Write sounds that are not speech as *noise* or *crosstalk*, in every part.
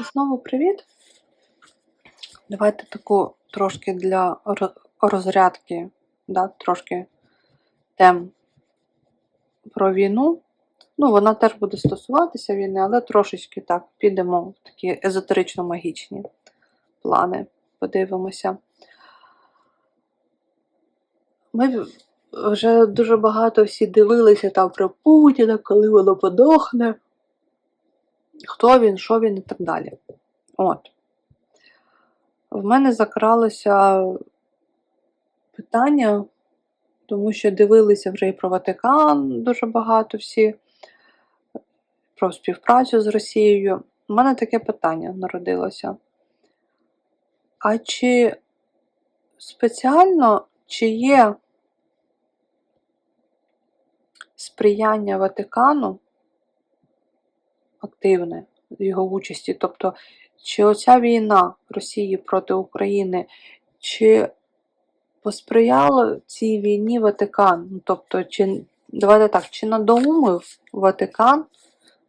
Знову привіт. Давайте таку трошки для розрядки, да, трошки тем про війну. Ну, вона теж буде стосуватися війни, але трошечки так підемо в такі езотерично-магічні плани. Подивимося. Ми вже дуже багато всі дивилися там про Путіна, коли воно подохне, хто він, що він і так далі. От. В мене закралося питання, тому що дивилися вже і про Ватикан дуже багато всі, про співпрацю з Росією. У мене таке питання народилося. А чи спеціально, чи є сприяння Ватикану активне в його участі? Тобто, чи оця війна Росії проти України, чи посприяло цій війні Ватикан? Ну, Тобто, чи, давайте так, чи надоумив Ватикан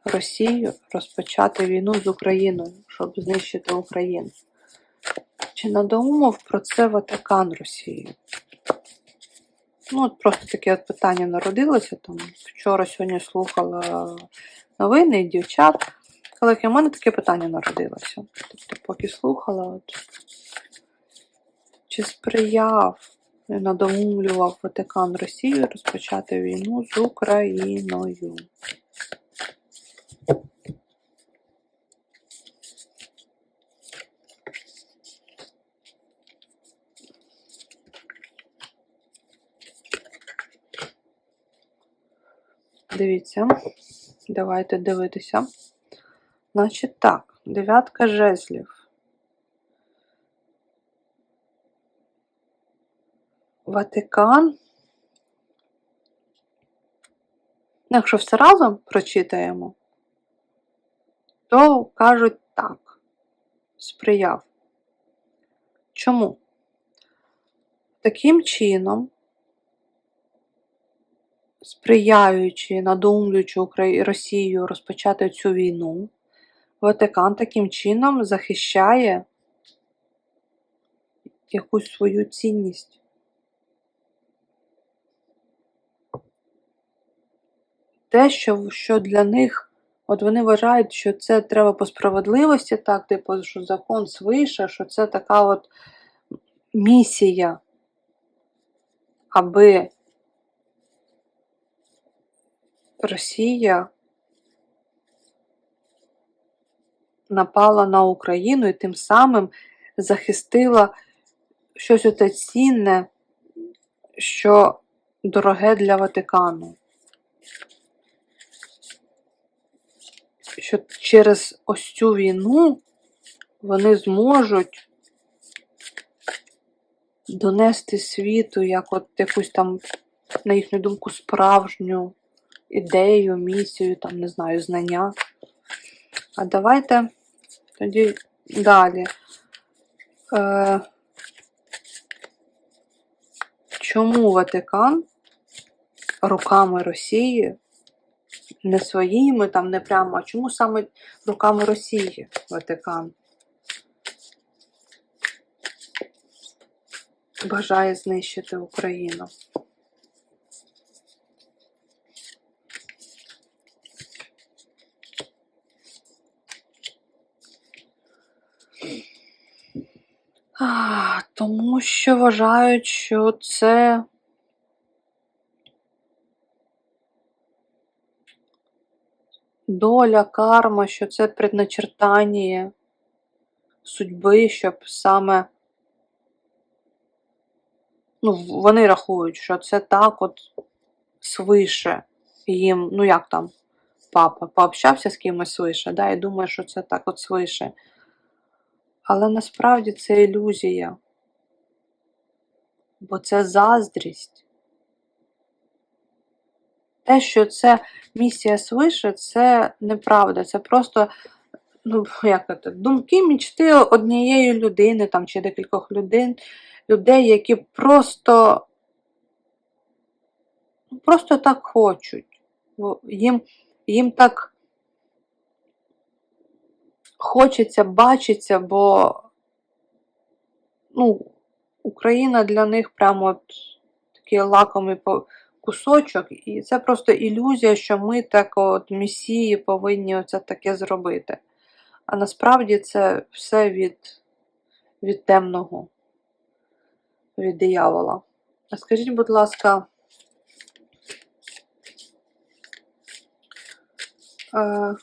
Росію розпочати війну з Україною, щоб знищити Україну? Чи надоумив про це Ватикан Росію? Ну, от просто таке от питання народилося. Там вчора сьогодні слухала новини і дівчат. Колеги, у мене таке питання народилося. Тобто, поки слухала, от, чи сприяв, і надоумлював Ватикан Росію розпочати війну з Україною? Дивіться, давайте дивитися. Значить так, дев'ятка жезлів. Ватикан. Якщо все разом прочитаємо, то кажуть так. Сприяв. Чому? Таким чином, сприяючи, надумлюючи. Росію розпочати цю війну, Ватикан таким чином захищає якусь свою цінність. Те, що, що для них, от вони вважають, що це треба по справедливості, так, типу, що закон свише, що це така от місія, аби Росія напала на Україну і тим самим захистила щось оте цінне, що дороге для Ватикану. Що через ось цю війну вони зможуть донести світу як от якусь там, на їхню думку, справжню ідею, місію, там, не знаю, знання. А давайте тоді далі. Е, чому Ватикан руками Росії, не своїми, там не прямо, а чому саме руками Росії Ватикан бажає знищити Україну? А, Тому що вважають, що це доля, карма, що це предначертання судьби, щоб саме. Ну, вони рахують, що це так от свише їм, ну як там, папа пообщався з кимось свише, да, і думає, що це так от свише. Але насправді це ілюзія. Бо це заздрість. Те, що це місія свише, це неправда. Це просто, ну, як це, думки, мічти однієї людини там, чи декількох людей, людей, які просто, просто так хочуть. Їм, їм так хочеться бачиться, бо ну, Україна для них прямо от такий лакомий кусочок, і це просто ілюзія, що ми так от месії повинні оце таке зробити. А насправді це все від, від темного, від диявола. А скажіть, будь ласка, е,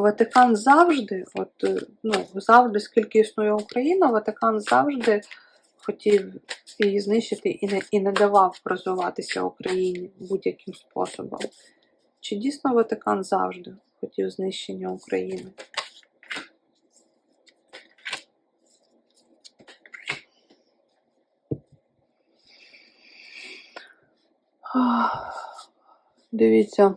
Ватикан завжди, от, е, ну, завжди, скільки існує Україна, Ватикан завжди хотів її знищити і не, і не давав розвиватися Україні будь-яким способом. Чи дійсно Ватикан завжди хотів знищення України? Дивіться.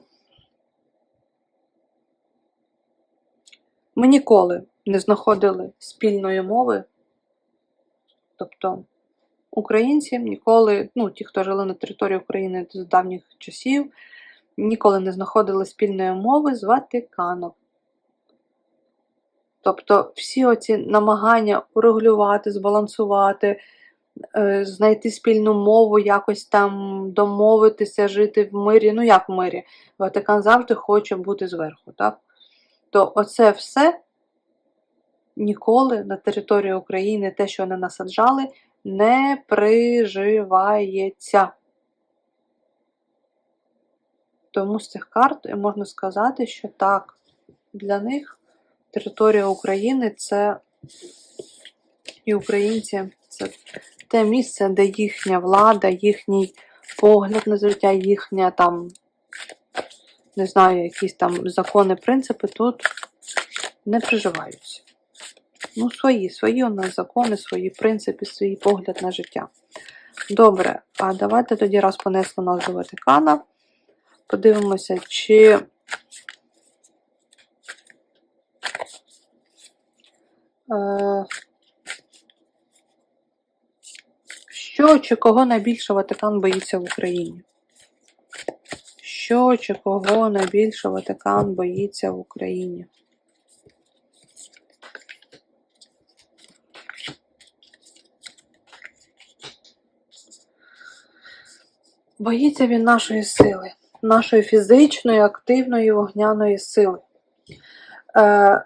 Ми ніколи не знаходили спільної мови. Тобто українці ніколи, ну, ті, хто жили на території України з давніх часів, ніколи не знаходили спільної мови з Ватиканом. Тобто всі оці намагання урегулювати, збалансувати, е, знайти спільну мову, якось там домовитися, жити в мирі. Ну як в мирі? Ватикан завжди хоче бути зверху, так? То оце все ніколи на території України, те, що вони насаджали, не приживається. Тому з цих карт можна сказати, що так, для них територія України це і українці це те місце, де їхня влада, їхній погляд на життя, їхня там, не знаю, якісь там закони, принципи тут не приживаються. Ну, свої, свої у нас закони, свої принципи, свій погляд на життя. Добре, а давайте тоді раз понесли нас до Ватикана. Подивимося, чи е, що чи кого найбільше Ватикан боїться в Україні? Що чи кого найбільше Ватикан боїться в Україні? Боїться він нашої сили, нашої фізичної, активної, вогняної сили. Е,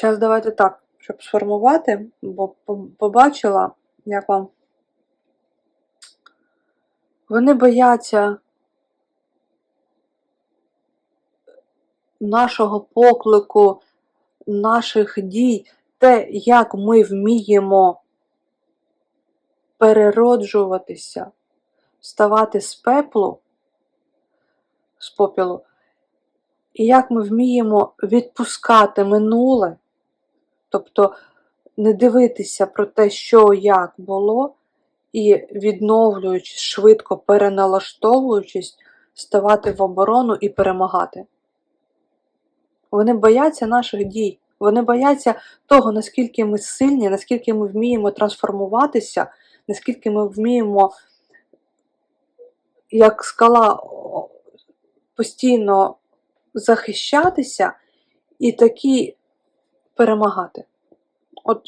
Зараз давайте так, щоб сформувати, бо побачила, як вам. Вони бояться нашого поклику, наших дій, те, як ми вміємо перероджуватися, вставати з пеплу, з попілу, і як ми вміємо відпускати минуле, тобто не дивитися про те, що як було, і відновлюючись, швидко переналаштовуючись, ставати в оборону і перемагати. Вони бояться наших дій. Вони бояться того, наскільки ми сильні, наскільки ми вміємо трансформуватися, наскільки ми вміємо, як скала, постійно захищатися і такі перемагати. От,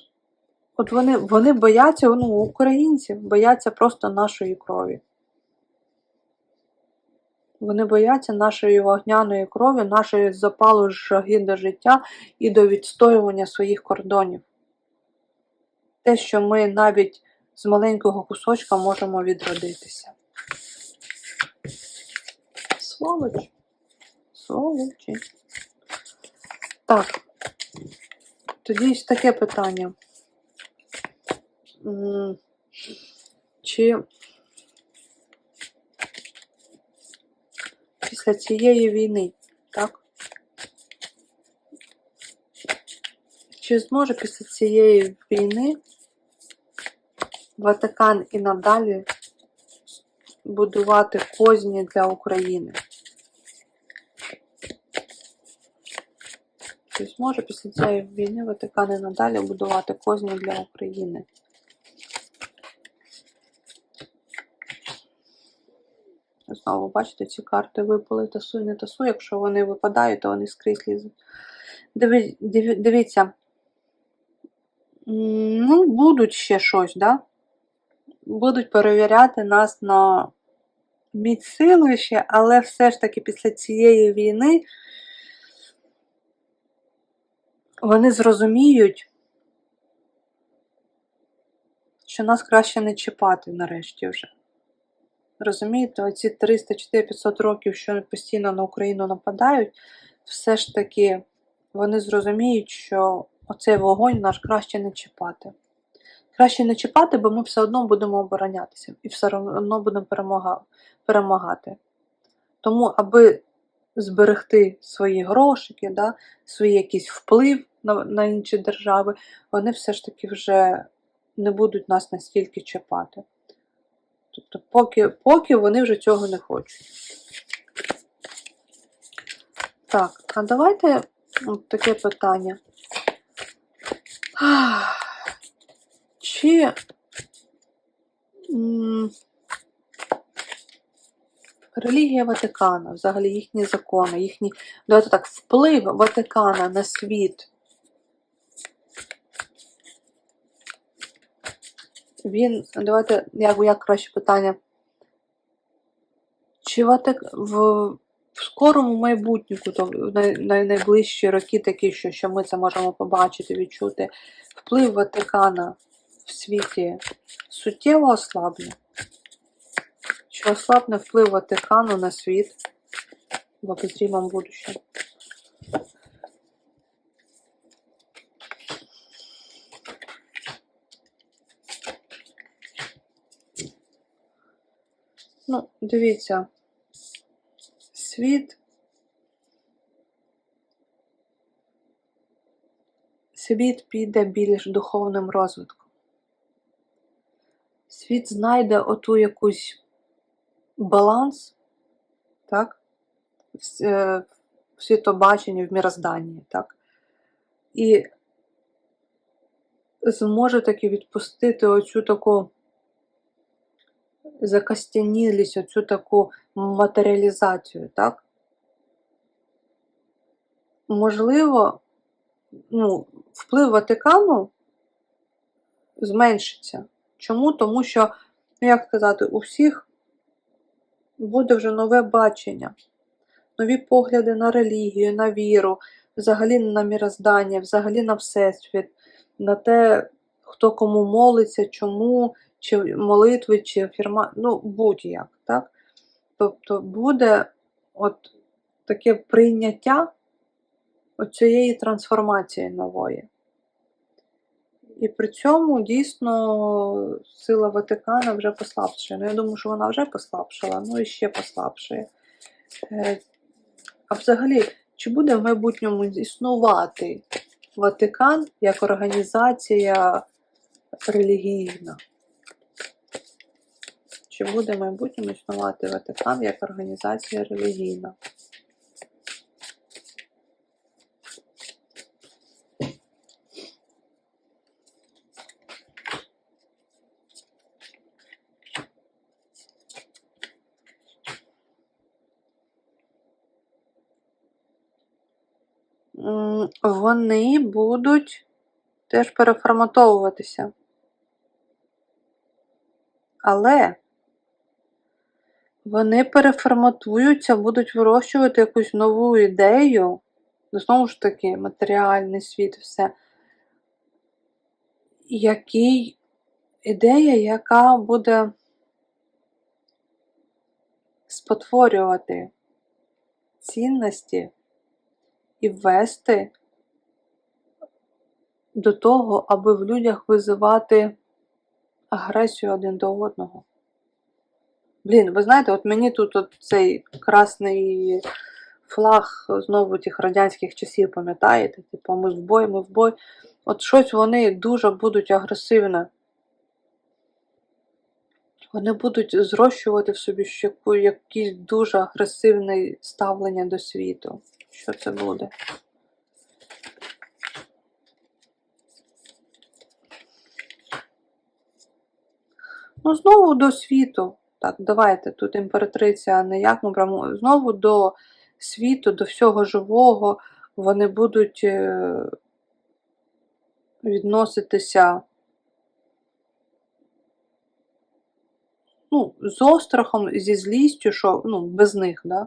от вони, вони бояться, ну, українці бояться просто нашої крові. Вони бояться нашої вогняної крові, нашої запалу жаги до життя і до відстоювання своїх кордонів. Те, що ми навіть з маленького кусочка можемо відродитися. Сволоч. Сволочі. Так. Тоді ж таке питання. Чи після цієї війни, так? Чи зможе після цієї війни Ватикан і надалі будувати козні для України? Чи зможе після цієї війни Ватикан і надалі будувати козні для України? Знову, бачите, ці карти випали тасуй, не тасуй. Якщо вони випадають, то вони скрізь лізуть. Диви, диві- дивіться. Ну, будуть ще щось, да? Будуть перевіряти нас на міць сили ще, але все ж таки після цієї війни вони зрозуміють, що нас краще не чіпати нарешті вже. Розумієте, оці 300, 400, 500 років, що постійно на Україну нападають, все ж таки вони зрозуміють, що оцей вогонь наш краще не чіпати. Краще не чіпати, бо ми все одно будемо оборонятися і все одно будемо перемагати. Тому, аби зберегти свої грошики, да, свій якийсь вплив на, на інші держави, вони все ж таки вже не будуть нас настільки чіпати. Тобто, поки, поки вони вже цього не хочуть. Так, а давайте от таке питання. Чи релігія Ватикана, взагалі їхні закони, їхні, давайте так, вплив Ватикана на світ, він, давайте, як, як краще питання. Чи в, в скорому майбутньому, то в най, най, найближчі роки такі, що, що ми це можемо побачити, відчути, вплив Ватикана в світі суттєво ослабне? Чи ослабне вплив Ватикану на світ в обозрімому будущем? Ну, дивіться, світ. Світ піде більш духовним розвитком. Світ знайде оту якусь баланс, так? В, е, світобаченні, в мірозданні, так? І зможе таки відпустити оцю таку закостянілість, оцю таку матеріалізацію, так? Можливо, ну, вплив Ватикану зменшиться. Чому? Тому що, ну як сказати, у всіх буде вже нове бачення, нові погляди на релігію, на віру, взагалі на міроздання, взагалі на всесвіт, на те, хто кому молиться, чому, чи молитви, чи фірма, ну будь-як, так? Тобто буде от таке прийняття цієї трансформації нової. І при цьому дійсно сила Ватикана вже послабшує. Ну, я думаю, що вона вже послабшила, ну і ще послабшує. Е, А взагалі, чи буде в майбутньому існувати Ватикан як організація релігійна? Чи буде в майбутньому існувати Ватикан як організація релігійна? Вони будуть теж переформатовуватися. Але вони переформатуються, будуть вирощувати якусь нову ідею. Ну, Знову ж таки, матеріальний світ, все. Який ідея, яка буде спотворювати цінності і ввести до того, аби в людях визивати агресію один до одного. Блін, ви знаєте, от мені тут от цей красний флаг знову тих радянських часів, пам'ятаєте? Типу, ми в бой, ми в бой. От щось вони дуже будуть агресивне. Вони будуть зрощувати в собі якесь дуже агресивне ставлення до світу. Що це буде? Ну, знову до світу. Так, давайте тут імператриця не як ми прямо знову до світу, до всього живого. Вони будуть е, відноситися ну, з острахом, зі злістю, що ну, без них, да?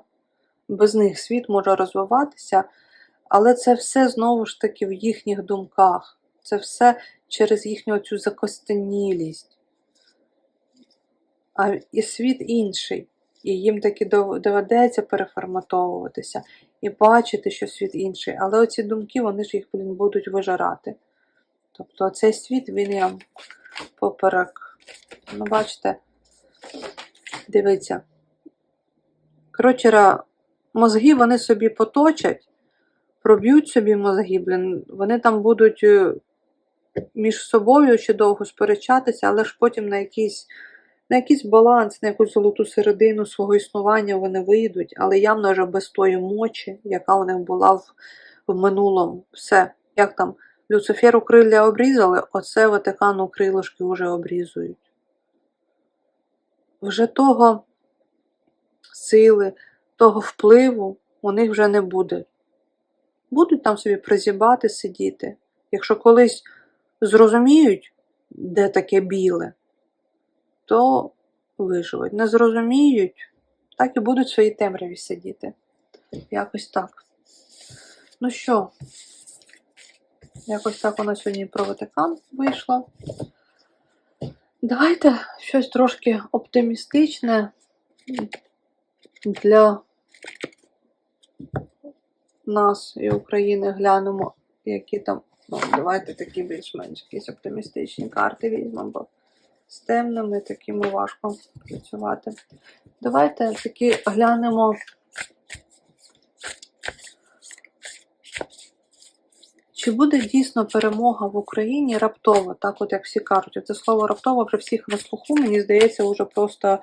без них світ може розвиватися, але це все знову ж таки в їхніх думках. Це все через їхню цю закостенілість. А і світ інший. І їм таки доведеться переформатовуватися і бачити, що світ інший. Але оці думки, вони ж їх, блін, будуть вижирати. Тобто цей світ, він їм поперек. Ну, бачите, дивіться. Коротше, мозги вони собі поточать, проб'ють собі мозги, блін, вони там будуть е, між собою ще довго сперечатися, але ж потім на якийсь, на якийсь баланс, на якусь золоту середину свого існування вони вийдуть, але явно вже без тої мочі, яка у них була в, в минулому. Все, як там Люциферу крилля обрізали, оце Ватикану крилишки вже обрізують. Вже того сили, того впливу у них вже не буде. Будуть там собі призібати, сидіти. Якщо колись зрозуміють, де таке біле, то виживуть. Не зрозуміють, так і будуть в своїй темряві сидіти. Якось так. Ну що, якось так у нас сьогодні про Ватикан вийшло. Давайте щось трошки оптимістичне для нас і України глянемо, які там. Ну, давайте такі більш-менш якісь оптимістичні карти візьмемо, бо з темними такими важко працювати. Давайте такі глянемо. Чи буде дійсно перемога в Україні раптово, так от як всі кажуть? Це слово раптово вже всіх на слуху, мені здається, вже просто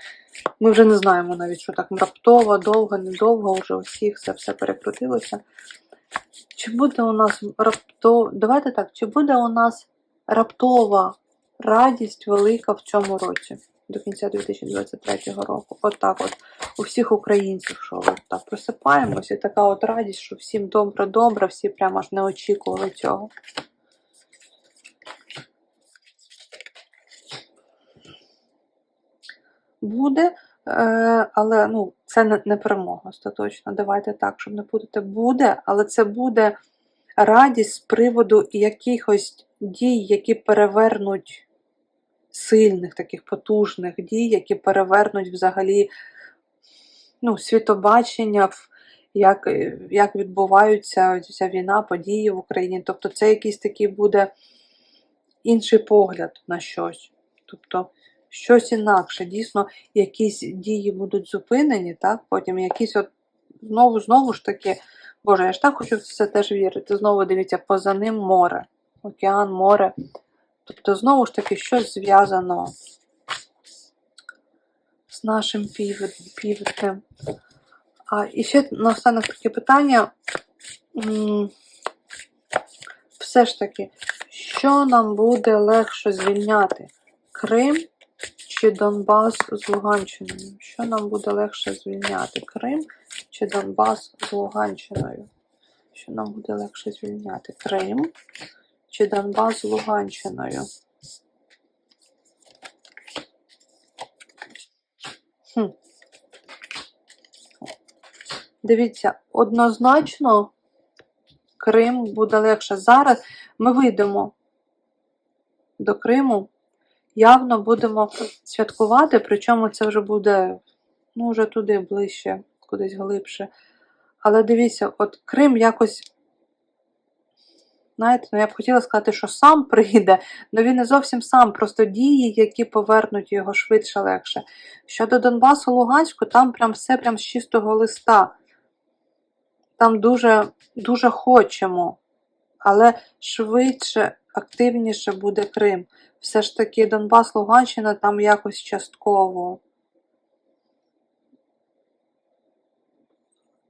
ми вже не знаємо навіть, що так раптово, довго, недовго, вже у всіх це все перекрутилося. Чи буде у нас раптово, давайте так, чи буде у нас раптова радість велика в цьому році, до кінця 2023 року? От так от у всіх українців, що от так просипаємося, і така от радість, що всім добре-добре, всі прямо аж не очікували цього. Буде, е, але ну, це не, не перемога остаточно. Давайте так, щоб не путати. Буде, але це буде радість з приводу якихось дій, які перевернуть сильних, таких потужних дій, які перевернуть взагалі ну, світобачення, як, е, як відбуваються ця війна, події в Україні. Тобто це якийсь такий буде інший погляд на щось. Тобто щось інакше. Дійсно, якісь дії будуть зупинені, так? потім якісь от знову, знову ж таки, Боже, я ж так хочу в це теж вірити. Знову дивіться, поза ним море, океан, море. Тобто, знову ж таки, щось зв'язано з нашим півд- півднем. А і ще наостанок таке питання. Все ж таки, що нам буде легше звільняти? Крим чи Донбас з Луганщиною? Що нам буде легше звільняти? Крим чи Донбас з Луганщиною? Що нам буде легше звільняти? Крим чи Донбас з Луганщиною? Хм. Дивіться, однозначно Крим буде легше. Зараз ми вийдемо до Криму, явно будемо святкувати, причому це вже буде ну, вже туди ближче, кудись глибше. Але дивіться, от Крим якось, знаєте, ну я б хотіла сказати, що сам *laughs* прийде, але він не зовсім сам, просто дії, які повернуть його швидше легше. Щодо Донбасу, Луганську, там прям все прям з чистого листа. Там дуже, дуже хочемо, але швидше, активніше буде Крим. Все ж таки Донбас, Луганщина там якось частково.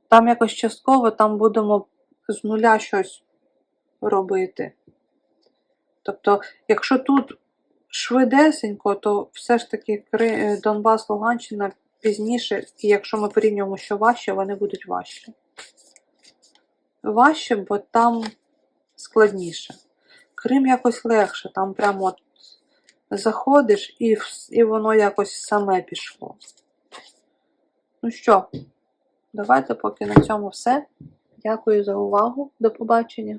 Там якось частково там будемо з нуля щось робити. Тобто, якщо тут швидесенько, то все ж таки е, Донбас, Луганщина пізніше, і якщо ми порівнюємо, що важче, вони будуть важче. Важче, бо там складніше. Крим якось легше, там прямо от заходиш і, і воно якось саме пішло. Ну що, давайте поки на цьому все. Дякую за увагу. До побачення.